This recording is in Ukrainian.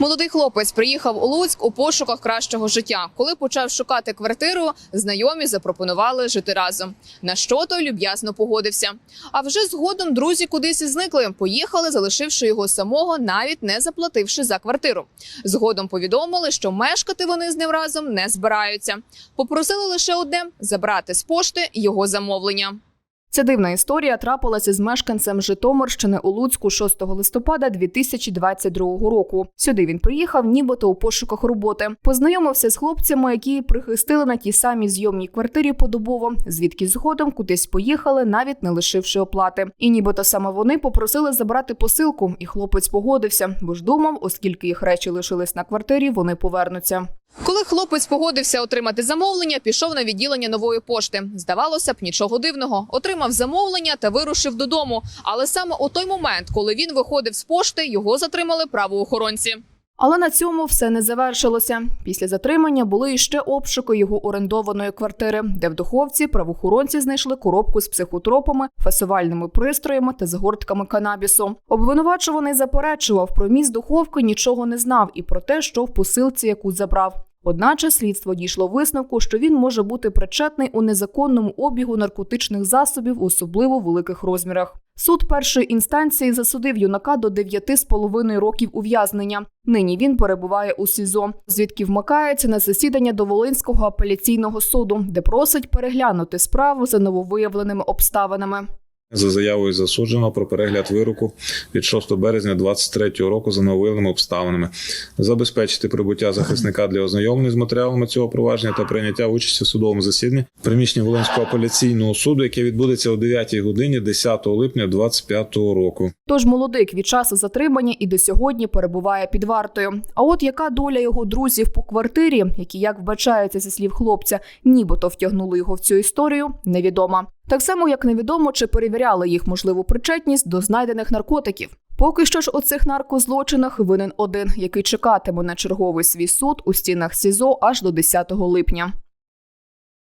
Молодий хлопець приїхав у Луцьк у пошуках кращого життя. Коли почав шукати квартиру, знайомі запропонували жити разом. На що той люб'язно погодився. А вже згодом друзі кудись зникли. Поїхали, залишивши його самого, навіть не заплативши за квартиру. Згодом повідомили, що мешкати вони з ним разом не збираються. Попросили лише одне забрати з пошти його замовлення. Ця дивна історія трапилася з мешканцем Житомирщини у Луцьку 6 листопада 2022 року. Сюди він приїхав, нібито у пошуках роботи. Познайомився з хлопцями, які прихистили на тій самій зйомній квартирі подобово, звідки згодом кудись поїхали, навіть не лишивши оплати. І нібито саме вони попросили забрати посилку, і хлопець погодився, бо ж думав, оскільки їх речі лишились на квартирі, вони повернуться. Коли хлопець погодився отримати замовлення, пішов на відділення нової пошти. Здавалося б, нічого дивного. Отримав замовлення та вирушив додому. Але саме у той момент, коли він виходив з пошти, його затримали правоохоронці. Але на цьому все не завершилося. Після затримання були іще обшуки його орендованої квартири, де в духовці правоохоронці знайшли коробку з психотропами, фасувальними пристроями та згортками канабісу. Обвинувачуваний заперечував про міст духовки нічого не знав і про те, що в посилці, яку забрав. Одначе слідство дійшло висновку, що він може бути причетний у незаконному обігу наркотичних засобів особливо великих розмірах. Суд першої інстанції засудив юнака до 9,5 років ув'язнення. Нині він перебуває у СІЗО, звідки вмикається на засідання до Волинського апеляційного суду, де просить переглянути справу за нововиявленими обставинами. За заявою засудженого про перегляд вироку від 6 березня 2023 року за нововиявленими обставинами, забезпечити прибуття захисника для ознайомлення з матеріалами цього провадження та прийняття участі в судовому засіданні в приміщенні Волинського апеляційного суду, яке відбудеться о 9 годині 10 липня 2025 року. Тож молодик від часу затримання і до сьогодні перебуває під вартою. А от яка доля його друзів по квартирі, які, як вбачається зі слів хлопця, нібито втягнули його в цю історію, невідома. Так само, як невідомо, чи перевіряли їх можливу причетність до знайдених наркотиків. Поки що ж у цих наркозлочинах винен один, який чекатиме на черговий свій суд у стінах СІЗО аж до 10 липня.